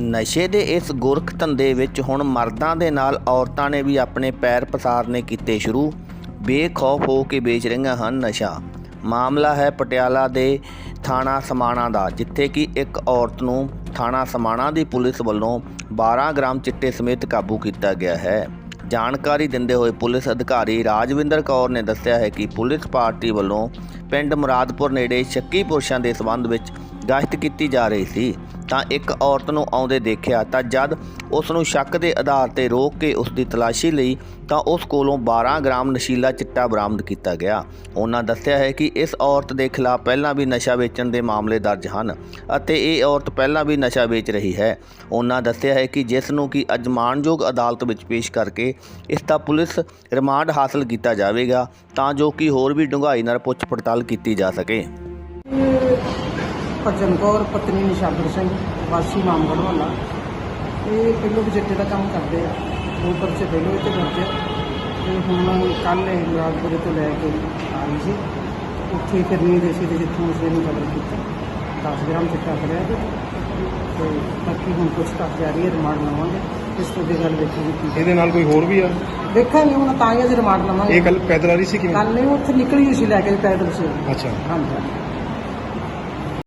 ਨਸ਼ੇ ਦੇ ਇਸ ਗੁਰਖ ਧੰਦੇ ਵਿੱਚ ਹੁਣ ਮਰਦਾਂ ਦੇ ਨਾਲ ਔਰਤਾਂ ਨੇ ਵੀ ਆਪਣੇ ਪੈਰ ਪਸਾਰਨੇ ਕੀਤੇ ਸ਼ੁਰੂ। ਬੇਖੌਫ ਹੋ ਕੇ ਵੇਚ ਰਹੀਆਂ ਹਨ ਨਸ਼ਾ। ਮਾਮਲਾ ਹੈ ਪਟਿਆਲਾ ਦੇ ਥਾਣਾ ਸਮਾਣਾ ਦਾ, ਜਿੱਥੇ ਕਿ ਇੱਕ ਔਰਤ ਨੂੰ ਥਾਣਾ ਸਮਾਣਾ ਦੀ ਪੁਲਿਸ ਵੱਲੋਂ 12 ਗ੍ਰਾਮ ਚਿੱਟੇ ਸਮੇਤ ਕਾਬੂ ਕੀਤਾ ਗਿਆ ਹੈ। ਜਾਣਕਾਰੀ ਦਿੰਦੇ ਹੋਏ ਪੁਲਿਸ ਅਧਿਕਾਰੀ ਰਾਜਵਿੰਦਰ ਕੌਰ ਨੇ ਦੱਸਿਆ ਹੈ ਕਿ ਪੁਲਿਸ ਪਾਰਟੀ ਵੱਲੋਂ ਪਿੰਡ ਮੁਰਾਦਪੁਰ ਨੇੜੇ ਸ਼ੱਕੀ ਪੁਰਸ਼ਾਂ ਦੇ ਸਬੰਧ ਵਿੱਚ ਗਸ਼ਤ ਕੀਤੀ ਜਾ ਰਹੀ ਸੀ। ਤਾਂ ਇੱਕ ਔਰਤ ਨੂੰ ਆਉਂਦੇ ਦੇਖਿਆ ਤਾਂ ਜਦ ਉਸ ਨੂੰ ਸ਼ੱਕ ਦੇ ਆਧਾਰ ਤੇ ਰੋਕ ਕੇ ਉਸ ਦੀ ਤਲਾਸ਼ੀ ਲਈ ਤਾਂ ਉਸ ਕੋਲੋਂ 12 ਗ੍ਰਾਮ ਨਸ਼ੀਲਾ ਚਿੱਟਾ ਬਰਾਮਦ ਕੀਤਾ ਗਿਆ। ਉਹਨਾਂ ਦੱਸਿਆ ਹੈ ਕਿ ਇਸ ਔਰਤ ਦੇ ਖਿਲਾਫ ਪਹਿਲਾਂ ਵੀ ਨਸ਼ਾ ਵੇਚਣ ਦੇ ਮਾਮਲੇ ਦਰਜ ਹਨ ਅਤੇ ਇਹ ਔਰਤ ਪਹਿਲਾਂ ਵੀ ਨਸ਼ਾ ਵੇਚ ਰਹੀ ਹੈ। ਉਹਨਾਂ ਦੱਸਿਆ ਹੈ ਕਿ ਜਿਸ ਨੂੰ ਕਿ ਅੱਜ ਮਾਣਯੋਗ ਅਦਾਲਤ ਵਿੱਚ ਪੇਸ਼ ਕਰਕੇ ਇਸ ਦਾ ਪੁਲਿਸ ਰਿਮਾਂਡ ਹਾਸਲ ਕੀਤਾ ਜਾਵੇਗਾ ਤਾਂ ਜੋ ਕਿ ਹੋਰ ਵੀ ਡੂੰਘਾਈ ਨਾਲ ਪੁੱਛ ਪੜਤਾਲ ਕੀਤੀ ਜਾ ਸਕੇ। ਭਜਨ ਕੌਰ ਪਤਨੀ ਨਿਸ਼ਾਦਰ ਸਿੰਘ ਵਾਸੀ ਮਾਮਗੜ ਵਾਲਾ ਇਹ ਪਹਿਲੋਂ ਚਿੱਟੇ ਦਾ ਕੰਮ ਕਰਦੇ ਆ। ਦੋ ਪਰਚੇ ਪਹਿਲੋਂ ਇੱਥੇ ਆ। ਤੇ ਹੁਣ ਕੱਲ ਇਹ ਮੁਰਾਦਪੁਰੇ ਤੋਂ ਲੈ ਕੇ ਆਈ ਸੀ। ਉੱਥੇ ਕਰਨੀ ਦੇ ਸੀ ਜਿੱਥੋਂ ਉਸਨੇ ਨੂੰ ਕਦਰ ਕੀਤਾ। 10 ਗ੍ਰਾਮ ਚਿੱਟਾ ਫੜਿਆ ਤੇ। ਤੇ ਬਾਕੀ ਹੁਣ ਕੁਛ ਤੱਕ ਜਾਰੀ ਹੈ ਰਿਮਾਂਡ ਲਵਾਂਗੇ। ਇਸ ਤੋਂ ਅੱਗੇ ਗੱਲ ਵੇਖਾਂਗੇ ਕੀ ਇਹਦੇ ਨਾਲ ਕੋਈ ਹੋਰ ਵੀ ਆ? ਦੇਖਾਂਗੇ ਹੁਣ ਤਾਂ ਹੀ ਅਸੀਂ ਰਿਮਾਂਡ ਲਵਾਂਗੇ। ਇਹ ਕੱਲ ਪੈਦਲ ਆ ਰਹੀ ਸੀ ਕਿਵੇਂ? ਕੱਲ ਇਹ ਉੱਥੇ ਨਿਕਲੀ ਹੋਈ ਸੀ ਲੈ ਕੇ ਪੈਦਲ ਸੀ। ਅੱਛਾ। ਹਾਂਜੀ।